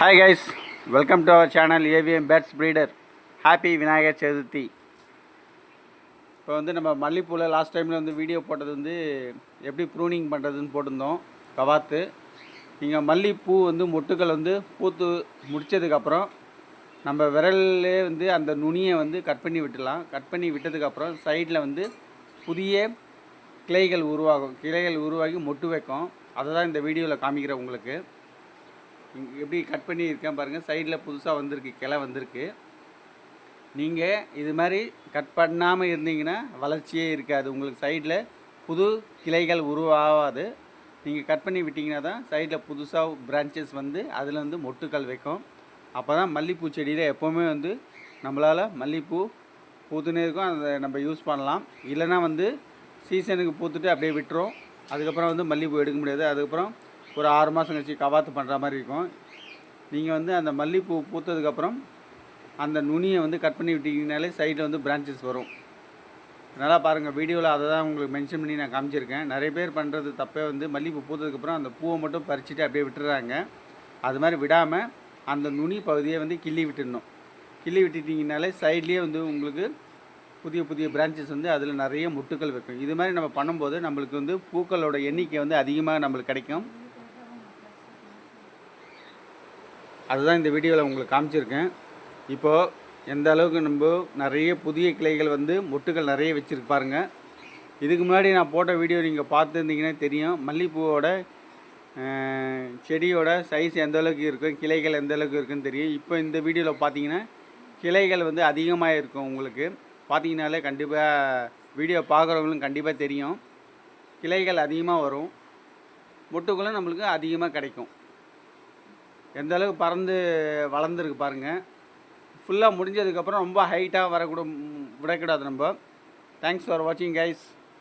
Hi guys welcome to our channel AVM pets breeder happy Vinayagar Chaturthi இப்போ வந்து நம்ம மல்லிப்பூவில் last டைமில் வந்து வீடியோ போட்டது வந்து எப்படி ப்ரூனிங் பண்ணுறதுன்னு போட்டிருந்தோம் கவாத்து. நீங்கள் மல்லிப்பூ வந்து மொட்டுக்கள் வந்து பூத்து முடித்ததுக்கப்புறம் நம்ம விரல்லே வந்து அந்த நுனியை வந்து கட் பண்ணி விட்டுடலாம். கட் பண்ணி விட்டதுக்கப்புறம் சைடில் வந்து புதிய கிளைகள் உருவாகும். கிளைகள் உருவாகி மொட்டு வைக்கும். அதை தான் இந்த வீடியோவில் காமிக்கிறேன் உங்களுக்கு. எப்படி கட் பண்ணி இருக்கேன் பாருங்கள் சைடில் புதுசாக வந்திருக்கு கிளை வந்திருக்கு. நீங்கள் இது மாதிரி கட் பண்ணாமல் இருந்தீங்கன்னா வளர்ச்சியே இருக்காது. உங்களுக்கு சைடில் புது கிளைகள் உருவாகாது. நீங்கள் கட் பண்ணி விட்டிங்கன்னா தான் சைடில் புதுசாக பிரான்ச்சஸ் வந்து அதில் வந்து மொட்டுக்கள் வைக்கும். அப்போ தான் மல்லிப்பூ செடியில் எப்போவுமே வந்து நம்மளால் மல்லிப்பூ பூத்துனே இருக்கும். அதை நம்ம யூஸ் பண்ணலாம். இல்லைன்னா வந்து சீசனுக்கு பூத்துட்டு அப்படியே விட்டுரும். அதுக்கப்புறம் வந்து மல்லிப்பூ எடுக்க முடியாது. அதுக்கப்புறம் ஒரு ஆறு மாதம் கழிச்சு கவாத்து பண்ணுற மாதிரி இருக்கும். நீங்கள் வந்து அந்த மல்லிப்பூ பூத்ததுக்கப்புறம் அந்த நுனியை வந்து கட் பண்ணி விட்டீங்கனாலே சைடில் வந்து பிரான்ச்சஸ் வரும். நல்லா பாருங்கள் வீடியோவில் அதை தான் உங்களுக்கு மென்ஷன் பண்ணி நான் காமிச்சிருக்கேன். நிறைய பேர் பண்ணுறது தப்பே வந்து மல்லிப்பூ பூத்ததுக்கப்புறம் அந்த பூவை மட்டும் பறிச்சுட்டு அப்படியே விட்டுறாங்க. அது மாதிரி விடாமல் அந்த நுனி பகுதியை வந்து கிள்ளி விட்டுடணும். கிள்ளி விட்டுட்டிங்கனாலே சைட்லேயே வந்து உங்களுக்கு புதிய புதிய பிரான்ச்சஸ் வந்து அதில் நிறைய முட்டுக்கள் வைக்கும். இது மாதிரி நம்ம பண்ணும்போது நம்மளுக்கு வந்து பூக்களோட எண்ணிக்கை வந்து அதிகமாக நம்மளுக்கு கிடைக்கும். அதுதான் இந்த வீடியோவில் உங்களுக்கு காமிச்சிருக்கேன். இப்போது எந்த அளவுக்கு நம்ம நிறைய புதிய கிளைகள் வந்து மொட்டுகள் நிறைய வச்சுருக்கு பாருங்கள் இதுக்கு முன்னாடி நான் போட்ட வீடியோ நீங்கள் பார்த்துருந்தீங்கன்னா தெரியும். மல்லிகைப்பூவோட செடியோட சைஸ் எந்த அளவுக்கு இருக்கும் கிளைகள் எந்த அளவுக்கு இருக்குன்னு தெரியும். இப்போ இந்த வீடியோவில் பார்த்தீங்கன்னா கிளைகள் வந்து அதிகமாக இருக்கும் உங்களுக்கு. பார்த்தீங்கனாலே கண்டிப்பாக வீடியோ பார்க்குறவங்களும் கண்டிப்பாக தெரியும். கிளைகள் அதிகமாக வரும். மொட்டுகளும் நம்மளுக்கு அதிகமாக கிடைக்கும். எந்த அளவுக்கு பறந்து வளர்ந்துருக்கு பாருங்கள் ஃபுல்லாக முடிஞ்சதுக்கப்புறம் ரொம்ப ஹைட்டாக வரக்கூட விடக்கூடாது நம்ம. தேங்க்ஸ் ஃபார் வாட்சிங் கைஸ்